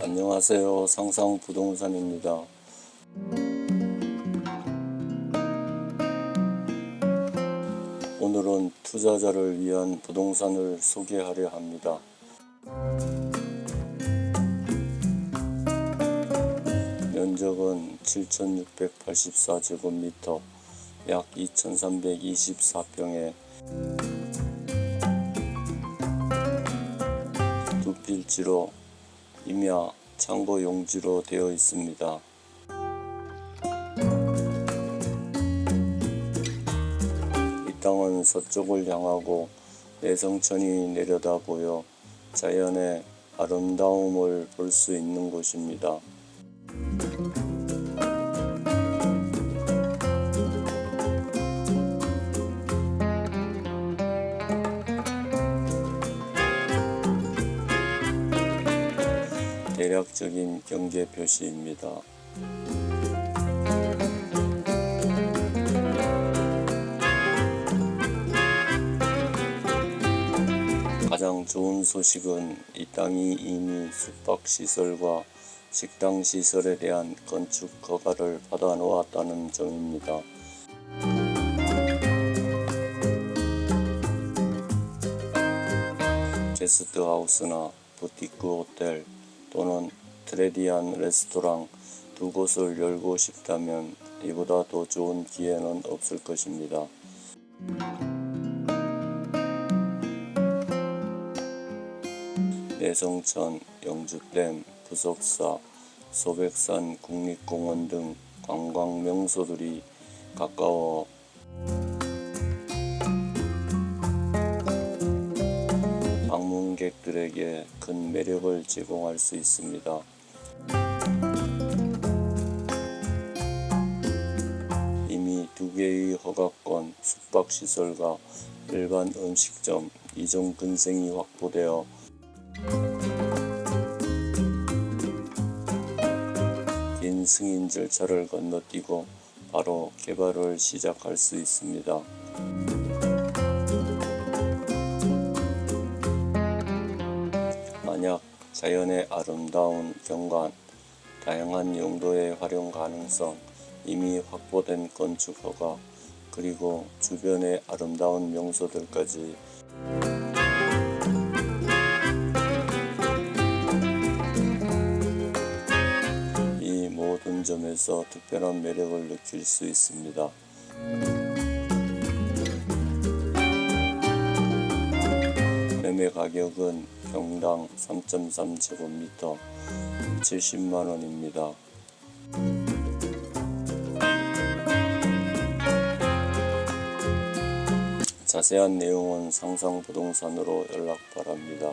안녕하세요. 상상 부동산입니다. 오늘은 투자자를 위한 부동산을 소개하려 합니다. 면적은 7,684제곱미터, 약 2,324평에 두 필지로 임야 창고 용지로 되어 있습니다. 이 땅은 서쪽을 향하고 내성천이 내려다 보여 자연의 아름다움을 볼 수 있는 곳입니다. 대략적인 경계 표시입니다. 가장 좋은 소식은 이 땅이 이미 숙박시설과 식당시설에 대한 건축 허가를 받아 놓았다는 점입니다. 게스트하우스나 부티크 호텔 또는 트레디안 레스토랑 두 곳을 열고 싶다면 이보다 더 좋은 기회는 없을 것입니다. 내성천, 영주댐, 부석사, 소백산 국립공원 등 관광 명소들이 가까워 방문객들에게 큰 매력을 제공할 수 있습니다. 이미 두 개의 허가권, 숙박시설과 일반 음식점, 이종 근생이 확보되어 긴 승인 절차를 건너뛰고 바로 개발을 시작할 수 있습니다. 만약 자연의 아름다운 경관, 다양한 용도의 활용 가능성, 이미 확보된 건축 허가, 그리고 주변의 아름다운 명소들까지 이 모든 점에서 특별한 매력을 느낄 수 있습니다. 매매 가격은 평당 3.3제곱미터 70만 원입니다. 자세한 내용은 상상부동산으로 연락 바랍니다.